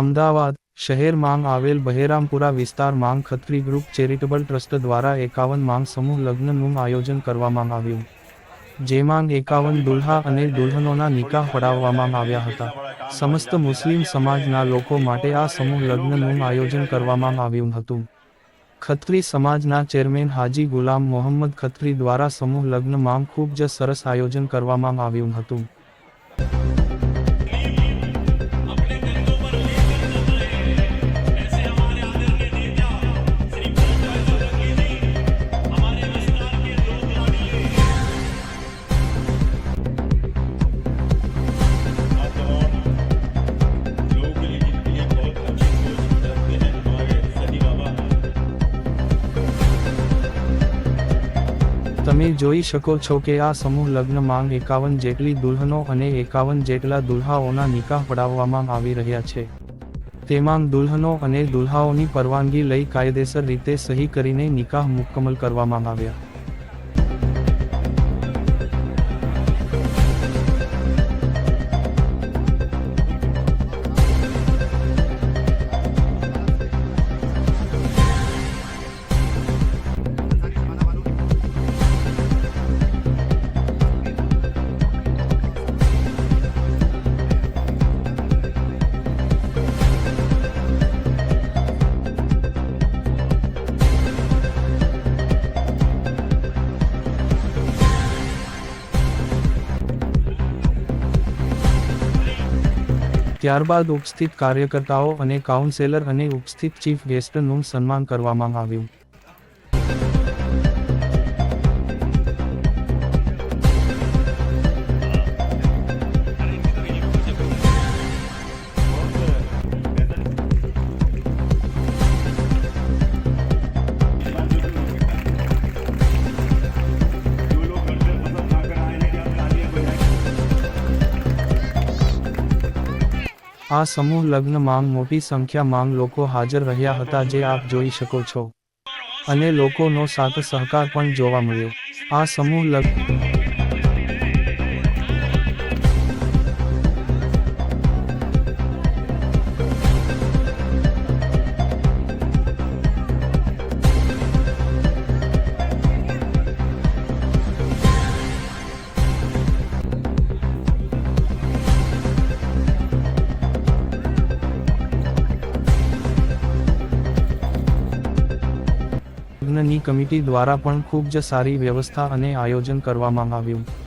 અમદાવાદ શહેર માંગ આવેલ બહેરામપુરા વિસ્તાર માંગ ખત્રી ગ્રુપ ચેરિટેબલ ટ્રસ્ટ દ્વારા એકાવન માંગ સમૂહ લગ્નનું આયોજન કરવામાં આવ્યું, જેમાં એકાવન દુલ્હા અને દુલ્હનોના નિકાહ પડાવવામાં આવ્યા હતા. સમસ્ત મુસ્લિમ સમાજના લોકો માટે આ સમૂહ લગ્નનું આયોજન કરવામાં આવ્યું હતું. ખત્રી સમાજના ચેરમેન હાજી ગુલામ મોહમ્મદ ખત્રી દ્વારા સમૂહ લગ્ન માંગ ખૂબ જ સરસ આયોજન કરવામાં આવ્યું હતું. તમે જોઈ શકો છો કે આ સમૂહ લગ્ન માંગ એકાવન જેટલી દુલ્હનો અને એકાવન જેટલા દુલ્હાઓના નિકાહ પડાવવામાં આવી રહ્યા છે. તેમાં દુલ્હનો અને દુલ્હાઓની પરવાનગી લઈ કાયદેસર રીતે સહી કરીને નિકાહ મુકમ્મલ કરવામાં આવ્યા. ત્યારબાદ ઉપસ્થિત કાર્યકર્તાઓ અને કાઉન્સેલર અને ઉપસ્થિત ચીફ ગેસ્ટનું સન્માન કરવામાં આવ્યું. આ સમૂહ લગ્ન માંગ મોટી સંખ્યા માંગ લોકો હાજર રહ્યા હતા જે આપ જોઈ શકો છો. અને લોકોનો સાથ સહકાર પણ જોવા મળ્યો. આ સમૂહ લગ્ન લગ્નની કમિટી દ્વારા પણ ખૂબ જ સારી વ્યવસ્થા અને આયોજન કરવામાં આવ્યું.